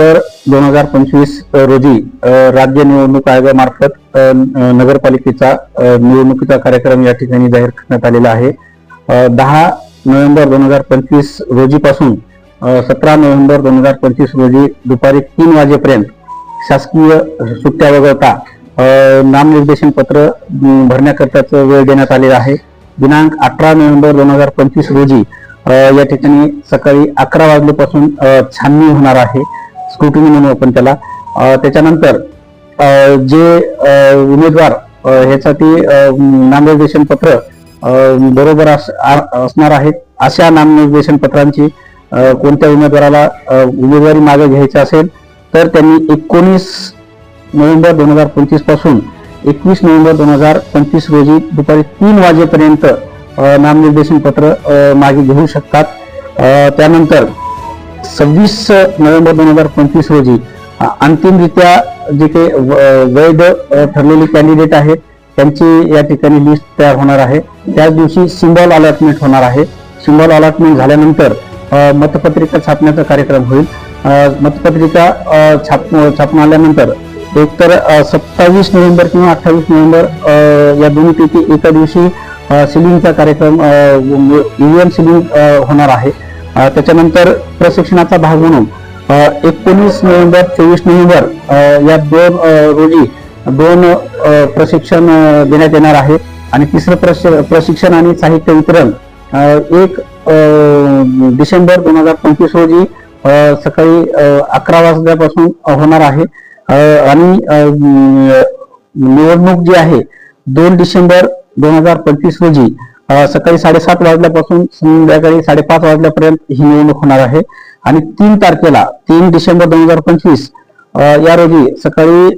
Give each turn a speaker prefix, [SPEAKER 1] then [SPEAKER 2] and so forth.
[SPEAKER 1] तर दोन हजार पंचवीस रोजी राज्य निवडणूक आयोगामार्फत नगरपालिकेचा निवडणुकीचा कार्यक्रम या ठिकाणी जाहीर करण्यात आलेला आहे. दहा नोव्हेंबर दोन हजार पंचवीस रोजीपासून सतरा नोव्हेंबर दोन हजार पंचवीस रोजी दुपारी तीन वाजेपर्यंत शासकीय सुट्ट्या वगळता नामनिर्देशन पत्र भरण्याकरताच वेळ देण्यात आलेला आहे. दिनांक अठरा नोव्हेंबर दोन हजार पंचवीस रोजी या ठिकाणी सकाळी अकरा वाजल्यापासून छाननी होणार आहे. स्क्रुटिनी म्हणू आपण त्याला त्याच्यानंतर जे उमेदवार ह्यासाठी नामनिर्देशन पत्र बरोबर अस- असणार आहेत अशा नामनिर्देशन पत्रांची कोणत्या उमेदवाराला उमेदवारी मागे घ्यायची असेल तर त्यांनी एकोणीस नोव्हेंबर दोन हजार पंचवीसपासून एकवीस नोव्हेंबर दोन हजार पंचवीस रोजी दुपारी तीन वाजेपर्यंत नामनिर्देशन पत्र मागे घेऊ शकतात. त्यानंतर सव्वीस नोव्हेंबर दोन हजार पंचवीस रोजी अंतिमरित्या जे काही वैध ठरलेले कॅन्डिडेट आहेत त्यांची या ठिकाणी लिस्ट तयार होणार आहे. त्याच दिवशी सिम्बॉल अलॉटमेंट होणार आहे. सिम्बॉल अलॉटमेंट झाल्यानंतर मतपत्रिका छापण्याचा कार्यक्रम होईल. मतपत्रिका छाप छापून आल्यानंतर एकतर सत्तावीस नोव्हेंबर किंवा अठ्ठावीस नोव्हेंबर या दोन्हीपैकी एका दिवशी सिलिंगचा कार्यक्रम ईव्हीएम सिलिंग होणार आहे. त्याच्यानंतर प्रशिक्षणाचा भाग म्हणून एकोणीस नोव्हेंबर चोवीस नोव्हेंबर या दोन रोजी दोन प्रशिक्षण देण्यात येणार आहे. आणि तिसरं प्रश- प्रशिक्षण आणि साहित्य वितरण एक डिसेंबर दोन हजार पंचवीस रोजी सकाळी अकरा वाजल्यापासून होणार आहे. आणि निवडणूक जी आहे दोन डिसेंबर दोन हजार पंचवीस रोजी सकाळी साडेसात वाजल्यापासून संध्याकाळी साडेपाच वाजल्यापर्यंत ही निवडणूक होणार आहे. आणि तीन तारखेला तीन डिसेंबर दोन हजार पंचवीस या रोजी सकाळी